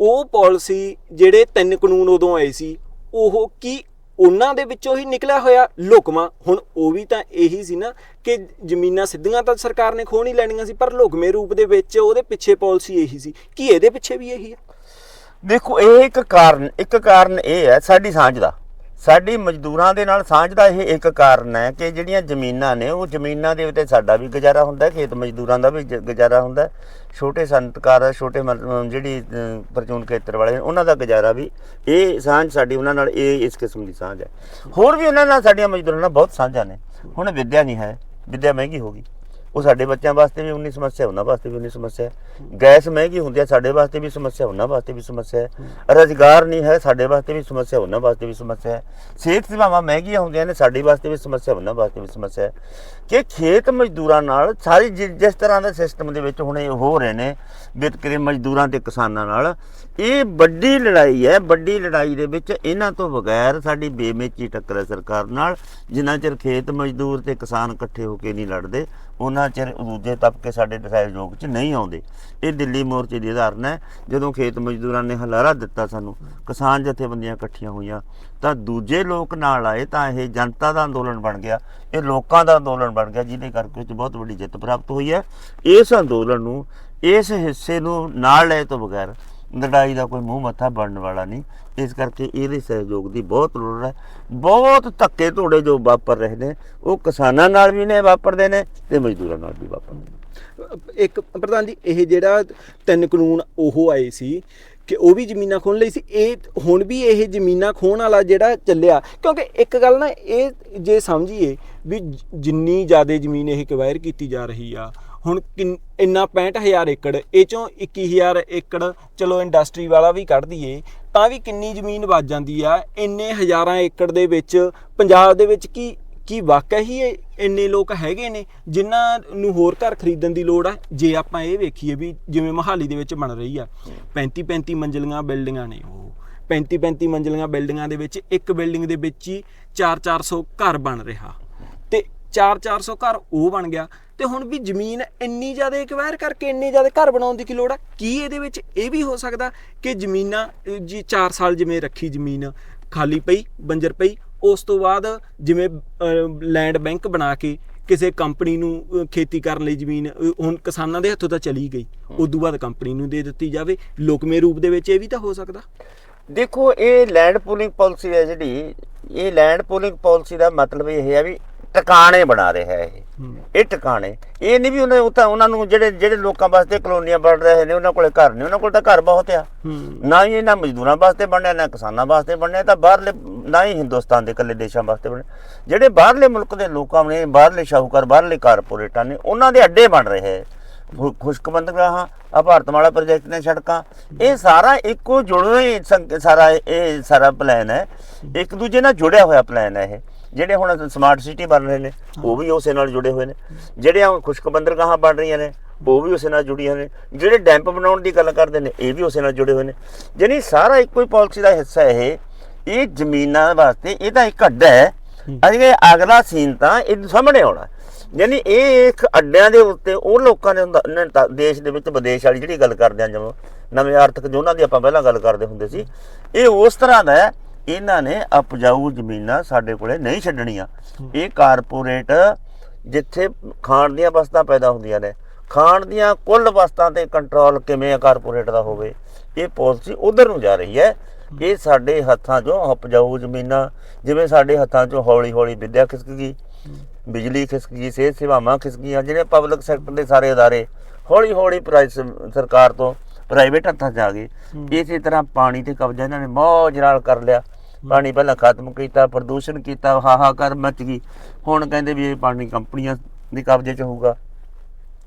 ਉਹ ਪਾਲਿਸੀ ਜਿਹੜੇ ਤਿੰਨ ਕਾਨੂੰਨ ਉਦੋਂ ਆਏ ਸੀ ਉਹ ਕੀ ਉਹਨਾਂ ਦੇ ਵਿੱਚੋਂ ਹੀ ਨਿਕਲਿਆ ਹੋਇਆ ਲੁਕਮਾ। ਹੁਣ ਉਹ ਵੀ ਤਾਂ ਇਹੀ ਸੀ ਨਾ ਕਿ ਜ਼ਮੀਨਾਂ ਸਿੱਧੀਆਂ ਤਾਂ ਸਰਕਾਰ ਨੇ ਖੋਹ ਨਹੀਂ ਲੈਣੀਆਂ ਸੀ, ਪਰ ਲੁਕਮੇ ਰੂਪ ਦੇ ਵਿੱਚ ਉਹਦੇ ਪਿੱਛੇ ਪਾਲਿਸੀ ਇਹੀ ਸੀ। ਕੀ ਇਹਦੇ ਪਿੱਛੇ ਵੀ ਇਹੀ ਆ? ਦੇਖੋ, ਇਹ ਇੱਕ ਕਾਰਨ ਇੱਕ ਕਾਰਨ ਇਹ ਹੈ ਸਾਡੀ ਸਾਂਝ ਦਾ। ਸਾਡੀ ਮਜ਼ਦੂਰਾਂ ਦੇ ਨਾਲ ਸਾਂਝ ਦਾ ਇਹ ਇੱਕ ਕਾਰਨ ਹੈ ਕਿ ਜਿਹੜੀਆਂ ਜ਼ਮੀਨਾਂ ਨੇ ਉਹ ਜ਼ਮੀਨਾਂ ਦੇ ਉੱਤੇ ਸਾਡਾ ਵੀ ਗੁਜ਼ਾਰਾ ਹੁੰਦਾ ਖੇਤ ਮਜ਼ਦੂਰਾਂ ਦਾ ਵੀ ਜ- ਗੁਜ਼ਾਰਾ ਹੁੰਦਾ ਛੋਟੇ ਸੰਤਕਾਰ ਛੋਟੇ ਮਤਲਬ ਜਿਹੜੀ ਅ, ਪ੍ਰਚੂਨ ਖੇਤਰ ਵਾਲੇ ਨੇ, ਉਹਨਾਂ ਦਾ ਗੁਜ਼ਾਰਾ ਵੀ ਇਹ ਸਾਂਝ ਸਾਡੀ ਉਹਨਾਂ ਨਾਲ ਇਹ ਇਸ ਕਿਸਮ ਦੀ ਸਾਂਝ ਹੈ। ਹੋਰ ਵੀ ਉਹਨਾਂ ਨਾਲ ਸਾਡੀਆਂ ਮਜ਼ਦੂਰਾਂ ਨਾਲ ਬਹੁਤ ਸਾਂਝਾਂ ਨੇ। ਹੁਣ ਵਿੱਦਿਆ ਨਹੀਂ ਹੈ ਵਿੱਦਿਆ ਮਹਿੰਗੀ ਹੋ ਗਈ। ਉਹ ਸਾਡੇ ਬੱਚਿਆਂ ਵਾਸਤੇ ਵੀ ਉਨੀ ਸਮੱਸਿਆ, ਉਹਨਾਂ ਵਾਸਤੇ ਵੀ ਉਨੀ ਸਮੱਸਿਆ। ਹੈ ਗੈਸ ਮਹਿੰਗੀ ਹੁੰਦੀ ਹੈ ਸਾਡੇ ਵਾਸਤੇ ਵੀ ਸਮੱਸਿਆ, ਉਹਨਾਂ ਵਾਸਤੇ ਵੀ ਸਮੱਸਿਆ। ਹੈ ਰੁਜ਼ਗਾਰ ਨਹੀਂ ਹੈ, ਸਾਡੇ ਵਾਸਤੇ ਵੀ ਸਮੱਸਿਆ, ਉਹਨਾਂ ਵਾਸਤੇ ਵੀ ਸਮੱਸਿਆ। ਹੈ ਸਿਹਤ ਸੇਵਾਵਾਂ ਮਹਿੰਗੀਆਂ ਹੁੰਦੀਆਂ ਨੇ, ਸਾਡੇ ਵਾਸਤੇ ਵੀ ਸਮੱਸਿਆ, ਉਹਨਾਂ ਵਾਸਤੇ ਵੀ ਸਮੱਸਿਆ। ਹੈ ਕਿ ਖੇਤ ਮਜ਼ਦੂਰਾਂ ਨਾਲ ਸਾਰੀ ਜਿ- ਜਿਸ ਤਰ੍ਹਾਂ ਦਾ ਸਿਸਟਮ ਦੇ ਵਿੱਚ ਹੁਣ ਇਹ ਹੋ ਰਹੇ ਨੇ ਵਿਤਕਰੇ ਮਜ਼ਦੂਰਾਂ ਤੇ ਕਿਸਾਨਾਂ ਨਾਲ, ਇਹ ਵੱਡੀ ਲੜਾਈ ਹੈ, ਵੱਡੀ ਲੜਾਈ ਦੇ ਵਿੱਚ ਇਹਨਾਂ ਤੋਂ ਬਗੈਰ ਸਾਡੀ ਬੇਮੇਚੀ ਟੱਕਰ ਹੈ ਸਰਕਾਰ ਨਾਲ, ਜਿੰਨਾ ਚਿਰ ਖੇਤ ਮਜ਼ਦੂਰ ਤੇ ਕਿਸਾਨ ਇਕੱਠੇ ਹੋ ਕੇ ਨਹੀਂ ਲੜਦੇ ਉਹਨਾਂ ਚਿਰ ਦੂਜੇ ਤਬਕੇ ਸਾਡੇ ਸਹਿਯੋਗ 'ਚ ਨਹੀਂ ਆਉਂਦੇ। ਇਹ ਦਿੱਲੀ ਮੋਰਚੇ ਦੀ ਉਦਾਹਰਨ ਹੈ। ਜਦੋਂ ਖੇਤ ਮਜ਼ਦੂਰਾਂ ਨੇ ਹਲਾਰਾ ਦਿੱਤਾ ਸਾਨੂੰ, ਕਿਸਾਨ ਜਥੇਬੰਦੀਆਂ ਇਕੱਠੀਆਂ ਹੋਈਆਂ, ਤਾਂ ਦੂਜੇ ਲੋਕ ਨਾਲ ਆਏ ਤਾਂ ਇਹ ਜਨਤਾ ਦਾ ਅੰਦੋਲਨ ਬਣ ਗਿਆ। ਇਹ ਲੋਕਾਂ ਦਾ ਅੰਦੋਲਨ ਬਣ ਗਿਆ, ਜਿਹਦੇ ਕਰਕੇ ਇਹ 'ਚ ਬਹੁਤ ਵੱਡੀ ਜਿੱਤ ਪ੍ਰਾਪਤ ਹੋਈ ਹੈ। ਇਸ ਅੰਦੋਲਨ ਨੂੰ, ਇਸ ਹਿੱਸੇ ਨੂੰ ਨਾਲ ਲਏ ਤੋਂ ਬਗੈਰ ਲੜਾਈ ਦਾ ਕੋਈ ਮੂੰਹ ਮੱਥਾ ਬਣਨ ਵਾਲਾ ਨਹੀਂ। ਇਸ ਕਰਕੇ ਇਹਦੇ ਸਹਿਯੋਗ ਦੀ ਬਹੁਤ ਲੋੜ ਹੈ। ਬਹੁਤ ਧੱਕੇ ਧੋੜੇ ਜੋ ਵਾਪਰ ਰਹੇ ਨੇ, ਉਹ ਕਿਸਾਨਾਂ ਨਾਲ ਵੀ ਨੇ, ਵਾਪਰਦੇ ਨੇ ਤੇ ਮਜ਼ਦੂਰਾਂ ਨਾਲ ਵੀ ਵਾਪਰਦੇ ਨੇ। ਇੱਕ ਪ੍ਰਧਾਨ ਜੀ, ਇਹ ਜਿਹੜਾ ਤਿੰਨ ਕਾਨੂੰਨ ਉਹ ਆਏ ਸੀ ਕਿ ਉਹ ਵੀ ਜ਼ਮੀਨਾਂ ਖੋਣ ਲਈ ਸੀ। ਇਹ ਹੁਣ ਵੀ ਇਹ ਜ਼ਮੀਨਾਂ ਖੋਣ ਵਾਲਾ ਜਿਹੜਾ ਚੱਲਿਆ, ਕਿਉਂਕਿ ਇੱਕ ਗੱਲ ਨਾ, ਇਹ ਜੇ ਸਮਝੀਏ ਵੀ ਜਿੰਨੀ ਜ਼ਿਆਦਾ ਜ਼ਮੀਨ ਇਹ ਕਵਾਇਰ ਕੀਤੀ ਜਾ ਰਹੀ ਆ ਹੁਣ ਕਿੰਨ- ਇੰਨਾ 65000 ਏਕੜ, ਇਹ ਚੋਂ 21000 ਏਕੜ ਚਲੋ ਇੰਡਸਟਰੀ ਵਾਲਾ ਵੀ ਕੱਢ ਦਈਏ, ਤਾਂ ਵੀ ਕਿੰਨੀ ਜ਼ਮੀਨ ਵੱਜ ਜਾਂਦੀ ਆ, ਇੰਨੇ ਹਜ਼ਾਰਾਂ ਏਕੜ ਦੇ ਵਿੱਚ ਪੰਜਾਬ ਦੇ ਵਿੱਚ ਕੀ ਕੀ ਵਾਕਿਆ ਹੀ ਇੰਨੇ ਲੋਕ ਹੈਗੇ ਨੇ, ਜਿਨ੍ਹਾਂ ਨੂੰ ਹੋਰ ਘਰ ਖਰੀਦਣ ਦੀ ਲੋੜ ਹੈ ਜੇ ਆਪਾਂ ਇਹ ਵੇਖੀਏ ਵੀ ਜਿਵੇਂ ਮਹਾਲੀ ਦੇ ਵਿੱਚ ਬਣ ਰਹੀ ਆ 35 35 ਮੰਜ਼ਲੀਆਂ ਬਿਲਡਿੰਗਾਂ ਨੇ ਉਹ 35 35 ਮੰਜ਼ਲੀਆਂ ਬਿਲਡਿੰਗਾਂ ਦੇ ਵਿੱਚ ਇੱਕ ਬਿਲਡਿੰਗ ਦੇ ਵਿੱਚ ਹੀ 4 400 ਘਰ ਬਣ ਰਿਹਾ, ਤੇ 4 400 ਘਰ ਉਹ ਬਣ ਗਿਆ ਤੇ ਹੁਣ ਵੀ ਜ਼ਮੀਨ ਇੰਨੀ ਜ਼ਿਆਦਾ ਐਕਵਾਇਰ ਕਰਕੇ ਇੰਨੇ ਜ਼ਿਆਦਾ ਘਰ ਬਣਾਉਣ ਦੀ ਕੀ ਲੋੜ ਹੈ ਕੀ ਇਹਦੇ ਵਿੱਚ ਇਹ ਵੀ ਹੋ ਸਕਦਾ ਕਿ ਜ਼ਮੀਨਾਂ ਜੀ 4 ਸਾਲ ਜਿਵੇਂ ਰੱਖੀ ਜ਼ਮੀਨ ਖਾਲੀ ਪਈ ਬੰਜਰ ਪਈ ਉਸ ਤੋਂ ਬਾਅਦ ਜਿਵੇਂ ਲੈਂਡ ਬੈਂਕ ਬਣਾ ਕੇ ਕਿਸੇ ਕੰਪਨੀ ਨੂੰ ਖੇਤੀ ਕਰਨ ਲਈ ਜ਼ਮੀਨ ਹੁਣ ਕਿਸਾਨਾਂ ਦੇ ਹੱਥੋਂ ਤਾਂ ਚਲੀ ਗਈ। ਉਦੋਂ ਬਾਅਦ ਕੰਪਨੀ ਨੂੰ ਦੇ ਦਿੱਤੀ ਜਾਵੇ। ਲੋਕਮੇ ਰੂਪ ਦੇ ਵਿੱਚ ਇਹ ਵੀ ਤਾਂ ਹੋ ਸਕਦਾ। ਦੇਖੋ ਇਹ ਲੈਂਡ ਪੂਲਿੰਗ ਪਾਲਿਸੀ ਹੈ ਜਿਹੜੀ ਇਹ ਲੈਂਡ ਪੂਲਿੰਗ ਪਾਲਿਸੀ ਦਾ ਮਤਲਬ ਇਹ ਹੈ ਵੀ ਟਿਕਾਣੇ ਬਣਾ ਰਿਹਾ ਹੈ ਇਹ। ਇਹ ਟਿਕਾਣੇ। ਇਹ ਨਹੀਂ ਵੀ ਉਹਨਾਂ ਉਹ ਤਾਂ ਉਹਨਾਂ ਨੂੰ ਜਿਹੜੇ ਜਿਹੜੇ ਲੋਕਾਂ ਵਾਸਤੇ ਕਲੋਨੀਆਂ ਬਣ ਰਹੇ ਨੇ ਉਹਨਾਂ ਕੋਲੇ ਘਰ ਨਹੀਂ ਉਹਨਾਂ ਕੋਲ ਤਾਂ ਘਰ ਬਹੁਤ ਆ। ਨਾ ਹੀ ਇਹਨਾਂ ਮਜ਼ਦੂਰਾਂ ਵਾਸਤੇ ਬਣਿਆ ਨਾ ਕਿਸਾਨਾਂ ਵਾਸਤੇ ਬਣਿਆ ਤਾਂ ਬਾਹਰਲੇ ਨਾ ਹੀ ਹਿੰਦੁਸਤਾਨ ਦੇ ਇਕੱਲੇ ਦੇਸ਼ਾਂ ਵਾਸਤੇ ਬਣਿਆ। ਜਿਹੜੇ ਬਾਹਰਲੇ ਮੁਲਕ ਦੇ ਲੋਕਾਂ ਨੇ ਬਾਹਰਲੇ ਸ਼ਾਹੂਕਾਰ ਬਾਹਰਲੇ ਕਾਰਪੋਰੇਟਾਂ ਨੇ ਉਹਨਾਂ ਦੇ ਅੱਡੇ ਬਣ ਰਹੇ ਹੈ। ਖੁ- ਖੁਸ਼ਕ ਬੰਦਗਾਹਾਂ ਆ ਭਾਰਤਮਾਲਾ ਪ੍ਰੋਜੈਕਟ ਨੇ ਸੜਕਾਂ। ਇਹ ਸਾਰਾ ਇੱਕੋ ਜੁੜਿਆ ਸਾਰਾ ਇਹ ਸਾਰਾ ਪਲਾਨ ਹੈ। ਇੱਕ ਦੂਜੇ ਨਾਲ ਜੁੜਿਆ ਹੋਇਆ ਪਲਾਨ ਹੈ ਇਹ। ਜਿਹੜੇ ਹੁਣ ਸਮਾਰਟ ਸਿਟੀ ਬਣ ਰਹੇ ਨੇ, ਉਹ ਵੀ ਉਸੇ ਨਾਲ ਜੁੜੇ ਹੋਏ ਨੇ। ਜਿਹੜੇ ਹੁਣ ਖੁਸ਼ਕ ਬੰਦਰਗਾਹਾਂ ਬਣ ਰਹੀਆਂ ਨੇ, ਉਹ ਵੀ ਉਸੇ ਨਾਲ ਜੁੜੀਆਂ ਨੇ। ਜਿਹੜੇ ਡੈਂਪ ਬਣਾਉਣ ਦੀ ਗੱਲ ਕਰਦੇ ਨੇ, ਇਹ ਵੀ ਉਸੇ ਨਾਲ ਜੁੜੇ ਹੋਏ ਨੇ। ਯਾਨੀ ਸਾਰਾ ਇੱਕੋ ਹੀ ਪਾਲਿਸੀ ਦਾ ਹਿੱਸਾ ਇਹ ਇਹ ਜ਼ਮੀਨਾਂ ਵਾਸਤੇ ਇਹ ਤਾਂ ਇੱਕ ਅੱਡਾ ਹੈ। ਅਜੇ ਅਗਲਾ ਸੀਨ ਤਾਂ ਇਹ ਸਾਹਮਣੇ ਆਉਣਾ। ਯਾਨੀ ਇਹ ਇੱਕ ਅੱਡਿਆਂ ਦੇ ਉੱਤੇ ਉਹ ਲੋਕਾਂ ਨੇ ਹੁੰਦਾ- ਦੇਸ਼ ਦੇ ਵਿੱਚ ਵਿਦੇਸ਼ ਵਾਲੀ ਜਿਹੜੀ ਗੱਲ ਕਰਦੇ ਆ, ਜਿਵੇਂ ਨਵੇਂ ਆਰਥਿਕ ਜ਼ੋਨਾਂ ਦੀ ਆਪਾਂ ਪਹਿਲਾਂ ਗੱਲ ਕਰਦੇ ਹੁੰਦੇ ਸੀ, ਇਹ ਉਸ ਤਰ੍ਹਾਂ ਦਾ ਹੈ ਇਹਨਾਂ ਨੇ ਉਪਜਾਊ ਜ਼ਮੀਨਾਂ ਸਾਡੇ ਕੋਲੇ ਨਹੀਂ ਛੱਡਣੀਆਂ। ਇਹ ਕਾਰਪੋਰੇਟ ਜਿੱਥੇ ਖਾਣ ਦੀਆਂ ਵਸਤਾਂ ਪੈਦਾ ਹੁੰਦੀਆਂ ਨੇ ਖਾਣ ਦੀਆਂ ਕੁੱਲ ਵਸਤਾਂ ਤੇ ਕੰਟਰੋਲ ਕਿਵੇਂ ਆ ਕਾਰਪੋਰੇਟ ਦਾ ਹੋਵੇ ਇਹ ਪਾਲਿਸੀ ਉਧਰ ਨੂੰ ਜਾ ਰਹੀ ਹੈ। ਇਹ ਸਾਡੇ ਹੱਥਾਂ 'ਚੋਂ ਉਪਜਾਊ ਜ਼ਮੀਨਾਂ ਜਿਵੇਂ ਸਾਡੇ ਹੱਥਾਂ 'ਚੋਂ ਹੌਲੀ ਹੌਲੀ ਵਿਦਿਆ ਖਿਸਕ ਗਈ ਬਿਜਲੀ ਖਿਸਕ ਗਈ ਸਿਹਤ ਸੇਵਾਵਾਂ ਖਿਸਕ ਗਈਆਂ ਜਿਹੜੇ ਪਬਲਿਕ ਸੈਕਟਰ ਦੇ ਸਾਰੇ ਅਦਾਰੇ ਹੌਲੀ ਹੌਲੀ ਪ੍ਰਾਈਸ ਸਰਕਾਰ ਤੋਂ ਪ੍ਰਾਈਵੇਟ ਹੱਥਾਂ 'ਚ ਆ ਗਏ। ਇਸੇ ਤਰ੍ਹਾਂ ਪਾਣੀ ਤੇ ਕਬਜ਼ਾ ਇਹਨਾਂ ਨੇ ਮੌਜ ਨਾਲ ਕਰ ਲਿਆ। ਪਾਣੀ ਪਹਿਲਾਂ ਖਤਮ ਕੀਤਾ ਪ੍ਰਦੂਸ਼ਣ ਕੀਤਾ ਹਾਹਾਕਾਰ ਮਚ ਗਈ। ਹੁਣ ਕਹਿੰਦੇ ਵੀ ਇਹ ਪਾਣੀ ਕੰਪਨੀਆਂ ਦੇ ਕਬਜ਼ੇ 'ਚ ਹੋਊਗਾ।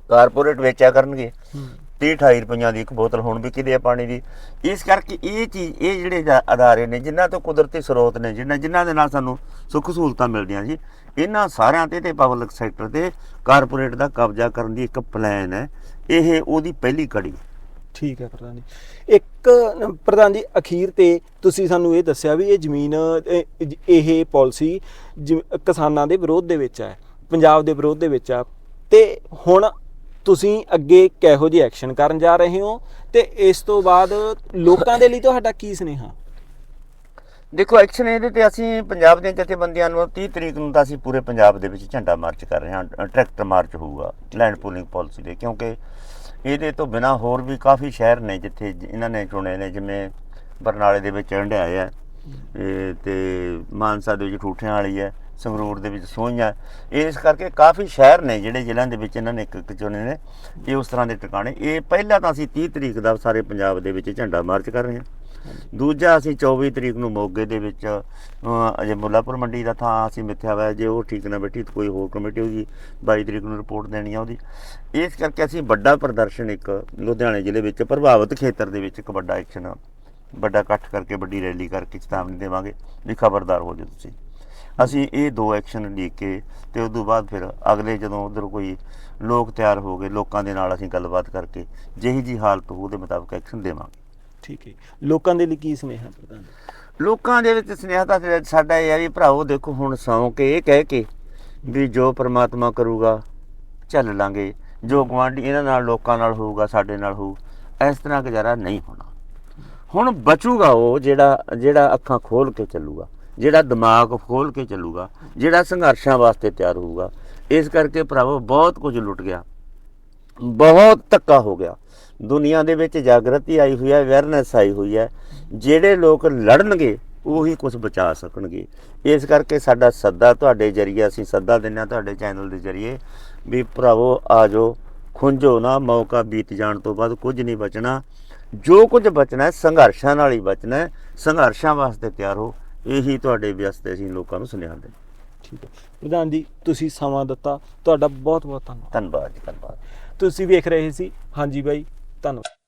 ਕਾਰਪੋਰੇਟ ਵੇਚਿਆ ਕਰਨਗੇ। 30 28 ਰੁਪਈਆਂ ਦੀ ਇੱਕ ਬੋਤਲ ਹੁਣ ਵੀ ਕਿਤੇ ਆ ਪਾਣੀ ਦੀ। ਇਸ ਕਰਕੇ ਇਹ ਚੀਜ਼ ਇਹ ਜਿਹੜੇ ਅਦਾਰੇ ਨੇ ਜਿਨ੍ਹਾਂ ਤੋਂ ਕੁਦਰਤੀ ਸਰੋਤ ਨੇ ਜਿਨ੍ਹਾਂ ਜਿਨ੍ਹਾਂ ਦੇ ਨਾਲ ਸਾਨੂੰ ਸੁੱਖ ਸਹੂਲਤਾਂ ਮਿਲਦੀਆਂ ਜੀ ਇਹਨਾਂ ਸਾਰਿਆਂ ਤੇ ਤੇ ਪਬਲਿਕ ਸੈਕਟਰ ਤੇ ਕਾਰਪੋਰੇਟ ਦਾ ਕਬਜ਼ਾ ਕਰਨ ਦੀ ਇੱਕ ਪਲਾਨ ਹੈ। ਇਹ ਉਹਦੀ ਪਹਿਲੀ ਕੜੀ ਠੀਕ ਹੈ ਪ੍ਰਧਾਨ ਜੀ। ਇੱਕ ਪ੍ਰਧਾਨ ਜੀ ਅਖੀਰ ਤੇ ਤੁਸੀਂ ਸਾਨੂੰ ਇਹ ਦੱਸਿਆ ਵੀ ਇਹ ਜ਼ਮੀਨ ਅ, ਇਹ ਪਾਲਿਸੀ ਕਿਸਾਨਾਂ ਦੇ ਵਿਰੋਧ ਦੇ ਵਿੱਚ ਹੈ ਪੰਜਾਬ ਦੇ ਵਿਰੋਧ ਦੇ ਵਿੱਚ ਆ ਤੇ ਹੁਣ ਤੁਸੀਂ ਅੱਗੇ ਕਿਹੋ ਜਿਹੇ ਐਕਸ਼ਨ ਕਰਨ ਜਾ ਰਹੇ ਹੋ ਤੇ ਇਸ ਤੋਂ ਬਾਅਦ ਲੋਕਾਂ ਦੇ ਲਈ ਤੁਹਾਡਾ ਕੀ ਸੁਨੇਹਾ? ਦੇਖੋ ਐਕਸ਼ਨ ਇਹਦੇ ਤੇ ਅਸੀਂ ਪੰਜਾਬ ਦੀਆਂ ਜਥੇਬੰਦੀਆਂ ਨੂੰ 30 ਤਰੀਕ ਨੂੰ ਤਾਂ ਅਸੀਂ ਪੂਰੇ ਪੰਜਾਬ ਦੇ ਵਿੱਚ ਝੰਡਾ ਮਾਰਚ ਕਰ ਰਹੇ ਹਾਂ। ਟਰੈਕਟਰ ਮਾਰਚ ਹੋਊਗਾ ਲੈਂਡ ਪੂਲਿੰਗ ਪਾਲਿਸੀ ਦੇ ਕਿਉਂਕਿ ਇਹਦੇ ਤੋਂ ਬਿਨਾ ਹੋਰ ਵੀ ਕਾਫੀ ਸ਼ਹਿਰ ਨੇ ਜਿੱਥੇ ਇਹਨਾਂ ਨੇ ਚੁਣੇ ਨੇ ਜਿਵੇਂ ਬਰਨਾਲੇ ਦੇ ਵਿੱਚ ਹੰਡਿਆਏ ਹੈ। ਇਹ ਤੇ ਮਾਨਸਾ ਦੇ ਵਿੱਚ ਠੂਠਿਆਂ ਵਾਲੀ ਹੈ ਸੰਗਰੂਰ ਦੇ ਵਿੱਚ ਸੋਹੀਆਂ। ਇਸ ਕਰਕੇ ਕਾਫੀ ਸ਼ਹਿਰ ਨੇ ਜਿਹੜੇ ਜ਼ਿਲ੍ਹਿਆਂ ਦੇ ਵਿੱਚ ਇਹਨਾਂ ਨੇ ਇੱਕ ਇੱਕ ਚੁਣੇ ਨੇ ਇਹ ਉਸ ਤਰ੍ਹਾਂ ਦੇ ਟਿਕਾਣੇ। ਇਹ ਪਹਿਲਾਂ ਤਾਂ ਅਸੀਂ 30 ਤਰੀਕ ਦਾ ਸਾਰੇ ਪੰਜਾਬ ਦੇ ਵਿੱਚ ਝੰਡਾ ਮਾਰਚ ਕਰ ਰਹੇ ਹਾਂ। ਦੂਜਾ ਅਸੀਂ 24 ਤਰੀਕ ਨੂੰ ਮੋਗੇ ਦੇ ਵਿੱਚ ਅਜੇ ਮੁੱਲਾਪੁਰ ਮੰਡੀ ਦਾ ਥਾਂ ਅਸੀਂ ਮਿੱਥਿਆ ਹੋਇਆ, ਜੇ ਉਹ ਠੀਕ ਨਾ ਬੈਠੀ ਤਾਂ ਕੋਈ ਹੋਰ ਕਮੇਟੀ ਉਹਦੀ 22 ਤਰੀਕ ਨੂੰ ਰਿਪੋਰਟ ਦੇਣੀ ਆ ਉਹਦੀ। ਇਸ ਕਰਕੇ ਅਸੀਂ ਵੱਡਾ ਪ੍ਰਦਰਸ਼ਨ ਇੱਕ ਲੁਧਿਆਣੇ ਜ਼ਿਲ੍ਹੇ ਵਿੱਚ ਪ੍ਰਭਾਵਿਤ ਖੇਤਰ ਦੇ ਵਿੱਚ ਇੱਕ ਵੱਡਾ ਐਕਸ਼ਨ, ਵੱਡਾ ਇਕੱਠ ਕਰਕੇ ਵੱਡੀ ਰੈਲੀ ਕਰਕੇ ਚੇਤਾਵਨੀ ਦੇਵਾਂਗੇ ਵੀ ਖਬਰਦਾਰ ਹੋ ਜਾਓ ਤੁਸੀਂ। ਅਸੀਂ ਇਹ ਦੋ ਐਕਸ਼ਨ ਲਿਖ ਕੇ ਤੇ ਉਸ ਤੋਂ ਬਾਅਦ ਫਿਰ ਅਗਲੇ ਜਦੋਂ ਉਧਰ ਕੋਈ ਲੋਕ ਤਿਆਰ ਹੋ ਗਏ, ਲੋਕਾਂ ਦੇ ਨਾਲ ਅਸੀਂ ਗੱਲਬਾਤ ਕਰਕੇ ਜਿਹੀ ਜੀ ਹਾਲਤ ਹੋ ਉਹਦੇ ਮੁਤਾਬਕ ਐਕਸ਼ਨ ਦੇਵਾਂਗੇ। ਠੀਕ ਹੈ ਲੋਕਾਂ ਦੇ ਲਈ ਕੀ ਸੁਨੇਹਾ ਪ੍ਰਧਾਨ? ਲੋਕਾਂ ਦੇ ਵਿੱਚ ਸੁਨੇਹਾ ਤਾਂ ਫਿਰ ਸਾਡਾ ਇਹ ਆ ਵੀ ਭਰਾਓ, ਦੇਖੋ ਹੁਣ ਸੌਂ ਕੇ ਇਹ ਕਹਿ ਕੇ ਵੀ ਜੋ ਪ੍ਰਮਾਤਮਾ ਕਰੂਗਾ, ਚੱਲ ਲਾਂਗੇ। ਜੋ ਗਵਾਂਢੀ ਇਹਨਾਂ ਨਾਲ, ਲੋਕਾਂ ਨਾਲ ਹੋਊਗਾ, ਸਾਡੇ ਨਾਲ ਹੋਊ, ਇਸ ਤਰ੍ਹਾਂ ਗੁਜ਼ਾਰਾ ਨਹੀਂ ਹੋਣਾ। ਹੁਣ ਬਚੂਗਾ ਉਹ ਜਿਹੜਾ ਜਿਹੜਾ ਅੱਖਾਂ ਖੋਲ ਕੇ ਚੱਲੂਗਾ, ਜਿਹੜਾ ਦਿਮਾਗ ਖੋਲ ਕੇ ਚੱਲੂਗਾ, ਜਿਹੜਾ ਸੰਘਰਸ਼ਾਂ ਵਾਸਤੇ ਤਿਆਰ ਹੋਊਗਾ। ਇਸ ਕਰਕੇ ਭਰਾਵੋ, ਬਹੁਤ ਕੁਝ ਲੁੱਟ ਗਿਆ। ਬਹੁਤ ਧੱਕਾ ਹੋ ਗਿਆ। ਦੁਨੀਆ ਦੇ ਵਿੱਚ ਜਾਗਰਤੀ ਆਈ ਹੋਈ ਹੈ ਅਵੇਅਰਨੈਸ ਆਈ ਹੋਈ ਹੈ। ਜਿਹੜੇ ਲੋਕ ਲੜਨਗੇ ਉਹੀ ਕੁਝ ਬਚਾ ਸਕਣਗੇ। ਇਸ ਕਰਕੇ ਸਾਡਾ ਸੱਦਾ ਤੁਹਾਡੇ ਜਰੀਏ ਅਸੀਂ ਸੱਦਾ ਹਾਂ ਤੁਹਾਡੇ ਚੈਨਲ ਦੇ ਜਰੀਏ ਵੀ ਭਰਾਵੋ ਆ ਜਾਓ ਖੁੰਝੋ ਨਾ ਮੌਕਾ ਬੀਤ ਜਾਣ ਤੋਂ ਬਾਅਦ ਕੁਝ ਨਹੀਂ ਬਚਣਾ। ਜੋ ਕੁਝ ਬਚਣਾ ਹੈ ਸੰਘਰਸ਼ਾਂ ਨਾਲ ਹੀ ਬਚਣਾ ਹੈ। ਸੰਘਰਸ਼ਾਂ ਵਾਸਤੇ ਤਿਆਰ ਹੋ। ਇਹੀ ਤੁਹਾਡੇ ਵਾਸਤੇ ਅਸੀਂ ਲੋਕਾਂ ਨੂੰ ਸੁਨੇਹਾ ਦਿੰਦੇ ਠੀਕ ਹੈ। ਪ੍ਰਧਾਨ ਜੀ ਤੁਸੀਂ ਸਮਾਂ ਦਿੱਤਾ। ਤੁਹਾਡਾ ਬਹੁਤ ਬਹੁਤ ਧੰਨਵਾਦ। ਧੰਨਵਾਦ ਜੀ ਧੰਨਵਾਦ। ਤੁਸੀਂ ਵੇਖ ਰਹੇ ਸੀ। ਹਾਂਜੀ ਬਾਈ ਧੰਨਵਾਦ